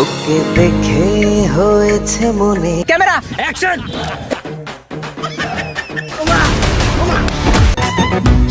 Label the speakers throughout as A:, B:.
A: তোকে দেখে হয়েছে মনে।
B: ক্যামেরা! অ্যাকশন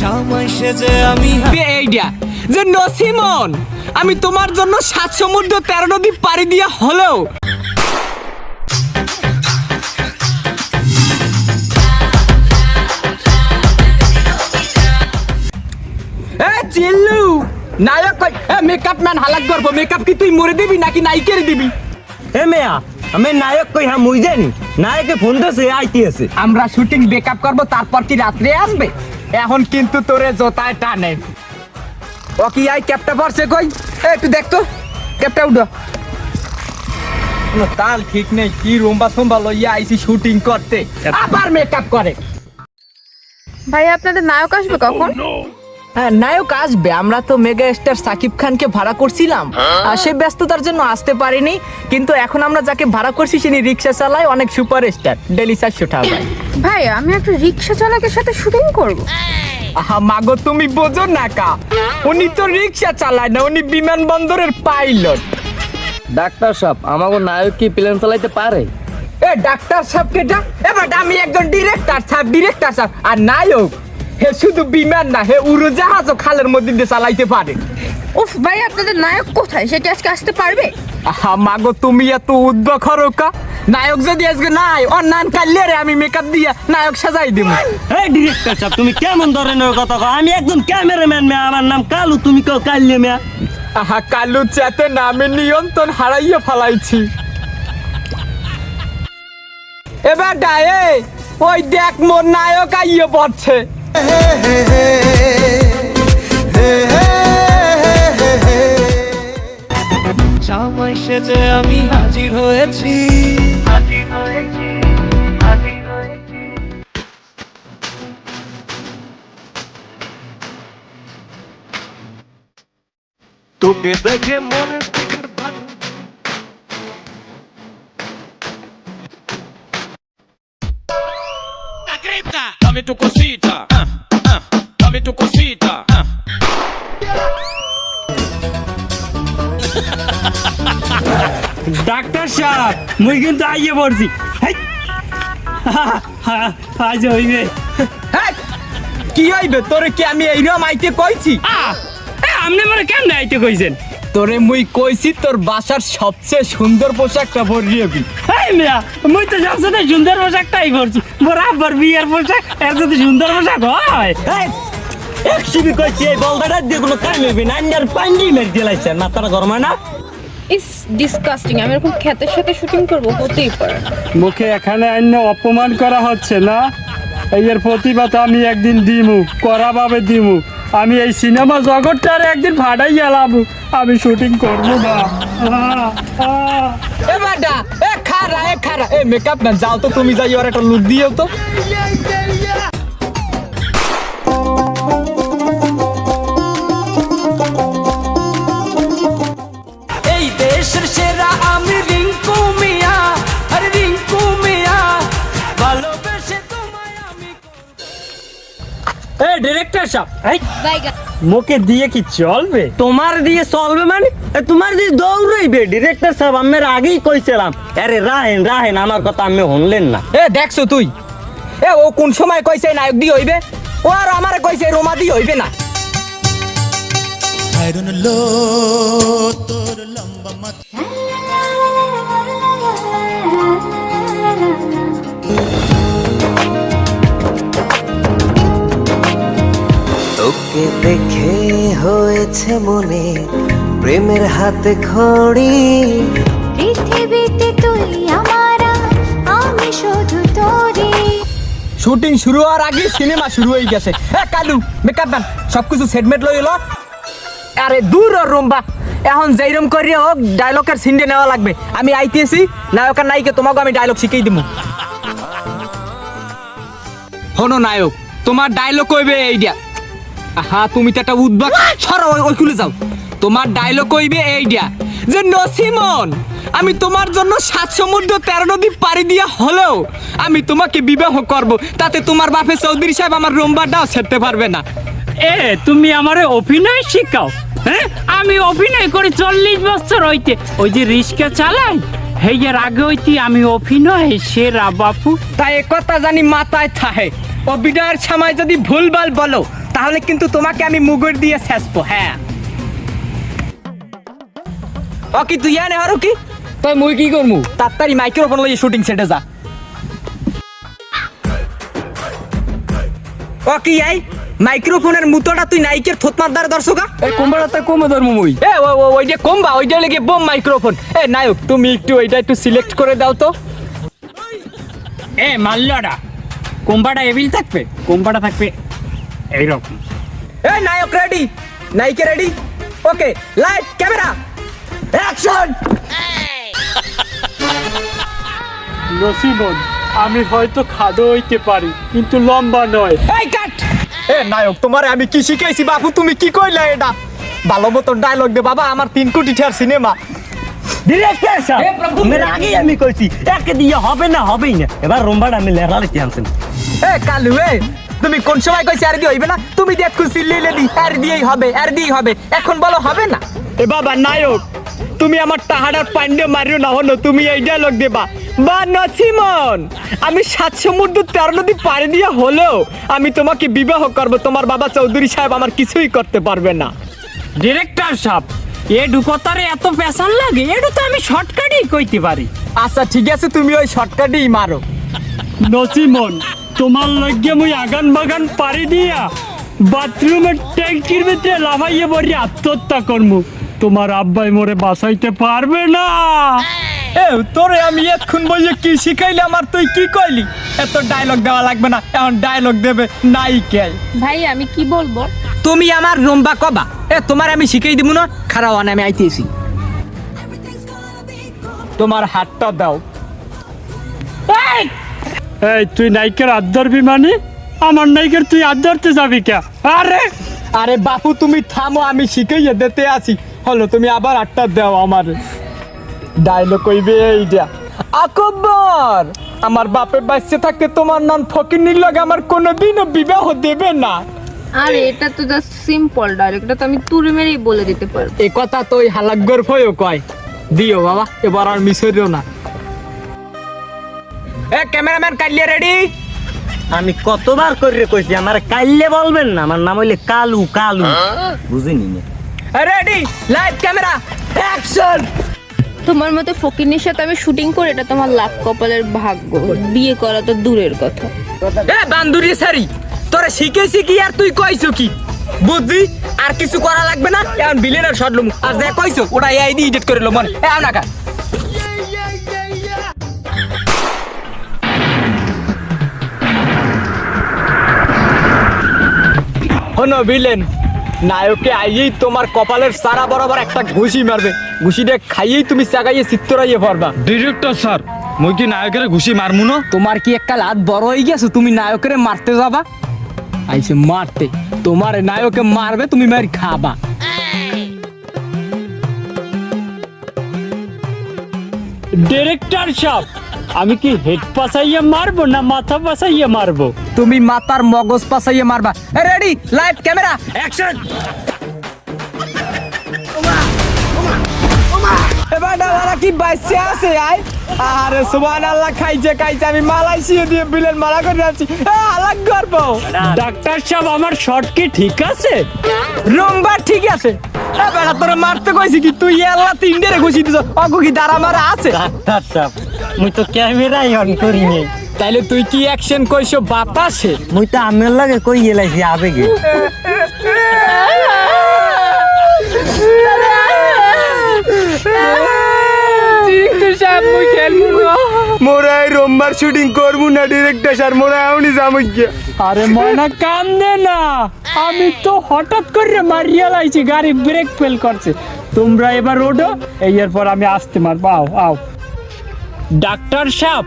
C: জামাই সেজে আমি
B: এইটা যে নসিমন আমি তোমার জন্য সাত সমুদ্র তেরো নদী পাড়ি দিয়া হলেও। চিল্লু! নায়ক কই এ মেকআপ ম্যান হালাক করব মেকআপ কি তুই মরে দিবি নাকি নাইকের দিবি?
D: এ মেয়া আমি নায়ক কই হ্যাঁ মুই জানি। নায়কে ফোন দিয়েছে আইটি আছে।
B: আমরা শুটিং বেকআপ করব তারপর কি রাত্রে আসবে? এখন কিন্তু তোরে জোতায় টানে। ও কি আই ক্যাপটা পড়ছে কই? এ একটু দেখ তো। ক্যাপটা উঠো। তাল ঠিক নেই কি রুম্বা সুম্বা লইয়া আইছি শুটিং করতে। আবার মেকআপ করে।
E: ভাই আপনাদের নায়ক আসবে কখন?
B: হ্যাঁ নায়ক আসবে। আমরা তো মেগা স্টার সাকিব খানকে ভাড়া করছিলাম। আর সে ব্যস্ততার জন্য আসতে পারিনি। কিন্তু এখন আমরা যাকে ভাড়া করছি তিনি রিক্সা চালায় অনেক সুপার স্টার ডেলি চারশো টাকা।
E: ভাই আমি একটা রিক্সা চালকের সাথে শুটিং করব।
B: আহা মাগো তুমি বোঝো না কা। উনি তো রিক্সা চালায় না উনি বিমানবন্দরের পাইলট।
D: ডাক্তার সাহেব আমাকে নায়ক কি প্লেন চালাইতে পারে?
B: এ ডাক্তার সাহেব কেটা এবার আমি একজন ডিরেক্টর সাহেব ডিরেক্টর সাহেব আর নায়ক। হে শুধু বিমান না হে উড়োজাহাজও খালের মধ্যে দিয়ে চালাইতে পারে।
E: উফ ভাই আপনাদের নায়ক কোথায়? সেটা আজকে আসতে পারবে?
B: আহা মাগো তুমি এত উদ্যোগ কা? নায়ক যদি আজকে নাই অন্যান কাল্লে রে আমি মেকআপ দিয়া নায়ক সাজাই দিব।
D: এই ডিরেক্টর সাহেব তুমি কেমন ধরনের কথা কও? আমি একজন ক্যামেরাম্যান মেয়া আমার নাম কালু তুমি কেউ কাল্লে মেয়া?
B: আহা কালু চেতে না আমি নিয়ন্ত্রণ হারাইয়া ফালাইছি। এবার ডায়ে ওই দেখ মোর নায়ক আইয়ে পড়ছে।
C: জামাই সেজে আমি হাজির হয়েছি। তোকে দেখে মনে
F: Dame tu cosita,
D: ডাক্তার সাহেব মুই কিন্তু আইয়ে পড়ছি। আজ হইবে।
B: কি হইবে? তোরে কি আমি এইরকম আইতে কইছি?
D: আপনি মানে কেমনে আইতে কইছেন?
B: তোরে মুই কইছি তোর বাসার সবচেয়ে সুন্দর পোশাকটা পরিয়েবি
D: এই মিয়া মুই তো সবচেয়ে সুন্দর পোশাকটাই পরছি। মোর আব্বার বিয়ের পোশাক এর যদি সুন্দর পোশাক হয়। একশিবি কইছি এই বলদাটা দিয়ে কোনো কাম হইবে না। আন্ডার পান্ডি মেরে দিলাইছে মাথাটা গরম হয় না।
E: ইস ডিসকাস্টিং আমি এরকম খ্যাতের সাথে শুটিং করব হতেই পারে না।
G: মুখে এখানে অন্য অপমান করা হচ্ছে না? এর প্রতিবাদ আমি একদিন দিমু করাভাবে দিমু। আমি এই সিনেমা জগৎটার একদিন ভাড়াই গেলাম আমি শুটিং করব না।
B: এ বাডা এ খারা এ খারা। এ মেকআপ না যাও তো তুমি যাই ওর একটা লুক দিও তো।
C: এই
D: ডিরেক্টর সাহেব মুখে দিয়ে কি চলবে তোমার দিয়ে চলবে মানে তোমার দিয়ে দৌড়ইবে ডিরেক্টর সাহেব আমি আগেই কইছিলাম আরে রাহেন রাহেন আমার কথা আমি শুনলেন না
B: এ দেখছ তুই এ ও কোন সময় কইছে নায়ক দি হইবে ও আর আমারে কইছে রোমা দি হইবে না
A: তোকে দেখে হয়েছে মনে প্রেমের হাতে খড়ি।
H: পৃথিবীতে তুই আমারা আমি শুধু তোরই।
B: শুটিং শুরু হওয়ার আগে সিনেমা শুরু হয়ে গেছে। এ কালু মেকআপ ম্যান সবকিছু সেটমেট লই এলো। আরে দূর রুম্বা। এখন যেইরম করি হোক ডায়লগের সিন্ডে নেওয়া লাগবে। আমি আইতেছি নায়ক আর নায়িকা তোমাকে আমি ডায়লগ শিখিয়ে দিব হনো নায়ক তোমার ডায়লগ কইবে এইটা হা তুমি তো একটা উদ্বাক। সরো ওই খুলে যাও। তোমার ডায়লগ কইবে এইটা যে নসিমন আমি তোমার জন্য সাত সমুদ্র তেরো নদী পাড়ি দিয়া হলেও আমি তোমাকে বিবাহ করব। তাতে তোমার বাপে চৌধুরী সাহেব আমার রোমবারটাও ছেড়তে পারবে না।
G: এ তুমি আমারে অভিনয় শিখাও হ্যাঁ? আমি অভিনয় করি চল্লিশ বছর হইতে। ওই যে রিক্সা চালাই হেয়ার আগে হইতে আমি অভিনয় সেরা বাপু।
B: তাই কথা জানি মাথায় থাহে। অভিনয়ের সময় যদি ভুলভাল বলো তাহলে কিন্তু তোমাকে আমি মুগুর দিয়ে শেষবো হ্যাঁ। ও কি তুই আনে আরও কি? তাই মুই কি করমু? তাড়াতাড়ি মাইক্রোফোন লইয়ে শুটিং সেটে যা। ও কি আই মাইক্রোফোনের মুতোটা তুই নাইকের থতমার দ্বারা দর্শকা এই কোম্বাটা কমে ধরমু মুই? এ ও ও ওইটা কমবা ওইটা লেগে বোম মাইক্রোফোন এ নায়ক তুমি একটু ওইটা একটু সিলেক্ট করে দাও তো।
G: এ মাল্লাডা কোম্পাটা এবিল থাকবে? কোম্পাটা থাকবে এইরকম
B: এই নায়ক রেডি নায়িকা ready okay light camera action
G: নসিবন আমি হয়তো খাদো হইতে পারি কিন্তু লম্বা নয়।
B: এই কাট এ নায়ক তোমারে আমি কি শিখাইছি বাপু? তুমি কি কইলা এটা? ভালো মতন ডায়লগ দে বাবা আমার তিন কোটি টাকার সিনেমা
D: ডিরেক্টর সাহেব মেরে আগেই আমি কইছি একে দিয়ে হবে না হবেই না। এবার রোম্বাটা আমি লেখালিতে আনছেন।
B: এ কালু এ তুমি কোন সময় কইছি আর দিয়ে হইবে না? তুমি দেখো সিল্লিলে দি আর দিয়েই হবে আর দিয়েই হবে। এখন বলো হবে না? এ বাবা নায়ক তুমি আমার টাহাড়ার পান্ডে মারিও না হলো তুমি এই ডায়লগ দেবা। বা নছিমন আমি সাত সমুদ্র তেরো নদী পাড়ি দিয়ে হলেও আমি তোমাকে বিবাহ করব তোমার বাবা চৌধুরী সাহেব আমার কিছুই করতে পারবে না।
G: ডিরেক্টর সাহেব এ ঢুকতারে এত পেশাল লাগে এটা তো আমি শর্টকাটই কইতে পারি।
B: আচ্ছা ঠিক আছে তুমি ওই শর্টকাটেই মারো।
G: নসিমন তোমার লগে মুই আগান বাগান পারি দিয়া বাথরুমের ট্যাঙ্কির ভিতরে লাফাইয়ে পড়ি আত্মহত্যা করমু। তোমার আব্বাই মোরে বাঁচাইতে পারবে না।
B: এ তোরে আমি এক্ষুন বললে কি শিখাইলি আমার? তুই কি কইলি? এত ডায়লগ দেওয়া লাগবে না এখন ডায়লগ দেবে নাইকে
E: ভাই আমি কি বলব?
B: তুমি আমার রম্বা কবা। এ তোমার আমি শিখাই দিব না? খারাপ আমি আইতেছি। তোমার হাতটা দাও।
G: এই তুই নাইকের হাত ধরবি মানে আমার নাইকের তুই হাত ধরতে যাবি কে? আরে!
B: আরে বাপু তুমি থামো আমি শিখাইয়ে দিতে আছি হলো তুমি আবার হাতটা দাও আমার। ডায়লগ কইবে এইটা আকবর আমার বাপের বাচ্চা থাকতে তোমার নাম ফকির লগে আমার কোনোদিনও বিবাহ দেবে না।
E: আরে এটা তো জাস্ট সিম্পল ডাইরেক্ট এটা তো আমি তুড়ি মেরেই বলে দিতে পারব।
B: এ কথা তো ওই হালাগ্গর ভয়ও কয়। দিও বাবা এবার আর হইও না। এ ক্যামেরাম্যান কাইলে রেডি
D: আমি কতবার করে কইছি আমার কাইলে বলবেন না আমার নাম হইলে কালু কালু। বুঝিনি
B: রেডি লাইট ক্যামেরা অ্যাকশন
E: তোমার মতে ফকিরনির সাথে আমি শুটিং করে এটা তোমার লাভ কপালের ভাগ্য। বিয়ে করা তো দূরের কথা।
B: এ বান্দুরি সারি তোরে শিখেছি কি আর তুই কইছো কি? বুঝছি আর কিছু করা লাগবে না? এখন বিলেনের শট লুম। আর যা কইছো ওটা এআই দিয়ে এডিট করে লো মন এ আমনাকা হনো বিলেন নায়কে আইয়েই তোমার কপালের সারা বরাবর একটা ঘুষি মারবে। ঘুষিটা খাইয়েই তুমি চাগাইয়ে চিত্তরাইয়ে পারবা
I: ডিরেক্টর স্যার মুই কি নায়কের ঘুষি মারমু না?
B: তোমার কি একটা লাত বড় হয়ে গেছো তুমি নায়কের মারতে যাবা? আইসে মারতে। তোমার নায়কে মারবে তুমি মার খাবা।
G: ডিরেক্টর সাহেব আমি কি হেড পাসাইয়া মারবো না মাথা পাসাইয়া মারবো?
B: তুমি মাথার মগজ পাসাইয়ে মারবা। রেডি লাইট ক্যামেরা অ্যাকশন এবার ডালারা কি বাইসে আছে আরে আল্লাহ খাইছে খাইছে। আমি মালয়েশিয়া দিয়ে বিলেন মারা করে যাচ্ছি। আলাগ
G: ডাক্তার সাহেব আমার শর্ট কি ঠিক আছে?
B: রুম্বা ঠিক আছে। মারতে কইছি কি? তুই আল্লাহ তিনটে রে ঘুষি দিছ। অগু কি দাঁড়া মারা আছে?
D: ডাক্তার সাহেব মুই তো ক্যামেরাই অন করি নাই।
B: তাইলে তুই কি অ্যাকশন কইছো? বাতাসে
D: মুই তো আমের লাগে কই গেলাইছি আবেগে?
B: মোরা এই রোমবার শুটিং করব না ডিরেক্টর স্যার মোরা এমনই গিয়া।
G: আরে ময়না কান্দে না। আমি তো হঠাৎ করে মারিয়া লাইছি গাড়ি ব্রেক ফেল করছে। তোমরা এবার ওঠো এই এরপর আমি আসতে মারবো। আও আও। ডাক্তার সাহেব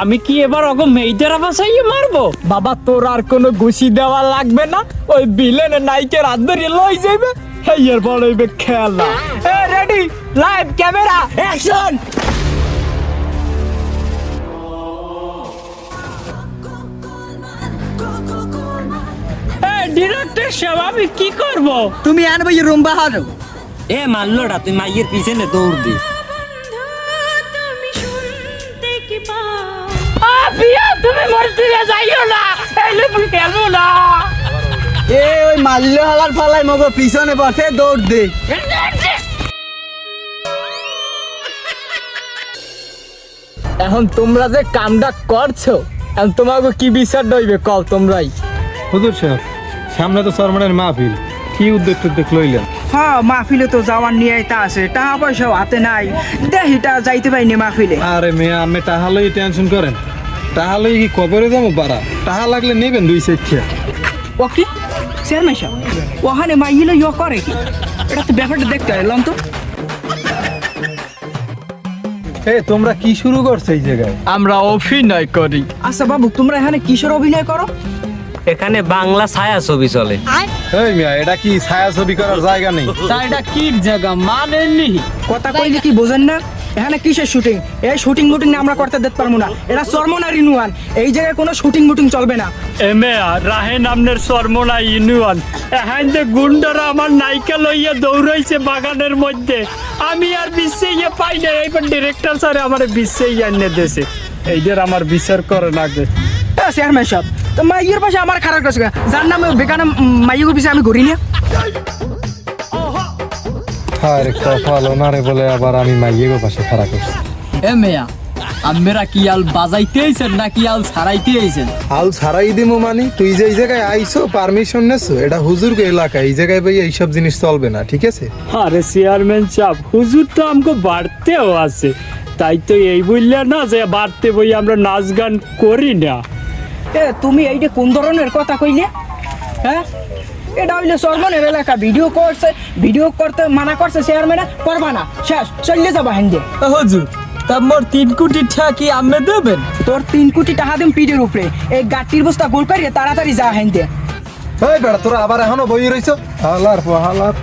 G: আমি কি এবার অগো মেয়েদের বাসাইয়ে মারবো?
B: বাবা তোর আর কোনো ঘুষি দেওয়া লাগবে না। ওই বিলেন নাইকের হাত ধরে লই যাইবে। এই এরপর হইবে খেলা। এ ready live camera action
G: director সাহেব আমি কি করব?
B: তুমি আনবে রুম্বা হারো।
D: এ মারলোটা তুই মাইয়ের পিছনে দৌড় দি।
G: যাইও না এই লেবু খেলব না।
B: এ ওই মাল্য হালার ফালাই মগো পিছনে দৌড় দে। এখন তোমরা যে কামটা করছ এখন তোমাকে কি বিচার দইবে কও তোমরাই?
I: হুজুর সাহেব সামনে তো সরমানের মাহফিল। কি উদ্যোগ টুদ্যোগ লইলেন?
J: হ্যাঁ মাহফিলে তো যাওয়ার নিয়ে তা আছে টাকা পয়সাও হাতে নাই। দেহিটা যাইতে পাইনি মাহফিলে।
I: আরে মেয়ে আমি টাহালই টেনশন করেন। টাহালই কি কবরে যাব বাড়া? টাহা লাগলে নেবেন দুই সেক্ষা
J: ও কি? চেয়ারম্যান সাহেব? ওখানে মাইলে ইয়ে করে কি? এটা তো ব্যাপারটা দেখতে হয় লন তো।
I: এ তোমরা কি শুরু করছ এই জায়গায়?
B: আমরা অভিনয় করি।
J: আচ্ছা বাবু তোমরা এখানে কিশোর অভিনয় করো?
D: এখানে বাংলা ছায়া ছবি চলে।
I: এই মিয়া এটা কি ছায়া ছবি করার জায়গা নেই?
B: তা এটা কি জায়গা? মানে নি
J: কথা কইলে কি বোঝেন না? এখানে কিসের শুটিং এই শুটিং মুটিং আমরা করতে দিতে পারব না। এটা চর্মনা রিনুয়ান এই জায়গায় কোনো শুটিং মুটিং চলবে না।
G: এমে রাহে নামনের সরমনা ইউনিয়ন এখান থেকে গুন্ডারা আমার নাইকা লইয়া দৌড়াইছে বাগানের মধ্যে। আমি আর বিশ্বে ইয়ে পাই না। এইবার ডিরেক্টর স্যার আমার বিশ্বে এনে দেশে এইদের আমার বিচার করে নাগে
J: চেয়ারম্যান সাহেব তো মাইয়ের পাশে আমার খারাপ কাছে যার নামে বেকানে মাইয়ের পিছিয়ে আমি ঘুরি না
I: আরে কপাল ওনারে বলে আবার আমি মাইয়েগো পাশে খারাপ করছি।
B: এ মেয়া আমরা কি আল বাজাইতে আইছেন নাকি আল ছাড়াইতে আইছেন?
I: আল ছাড়াই দিমু মানি তুই যে এই জায়গায় আইছো পারমিশন নেছো এটা হুজুরকে এলাকা এই জায়গায় ভাই এইসব জিনিস চলবে না ঠিক আছে?
G: আরে চেয়ারম্যান সাহেব হুজুর তো আমাকে বাড়তেও আছে। তাই তো এই বললে না যে বাড়তে বই আমরা নাচ গান করি না।
J: এ তুমি এইটা কোন ধরনের কথা কইলে? হ্যাঁ? এটা হইলে সর্বনের এলাকা। ভিডিও করছে ভিডিও করতে মানা করছে চেয়ারম্যানে করবা না। শেষ চললে যাবা হেন দিয়ে
B: হুজুর তা মোর তিন কোটি টাকা কি আমি দেবেন?
J: তোর তিন কোটি টাকা দিম পিঠের উপরে। এই গাটির বস্তা গোল করিয়ে তাড়াতাড়ি যা হেন দিয়ে
I: এই বেড়া তোরা আবার এখনও বই রইছো? হালার হালার।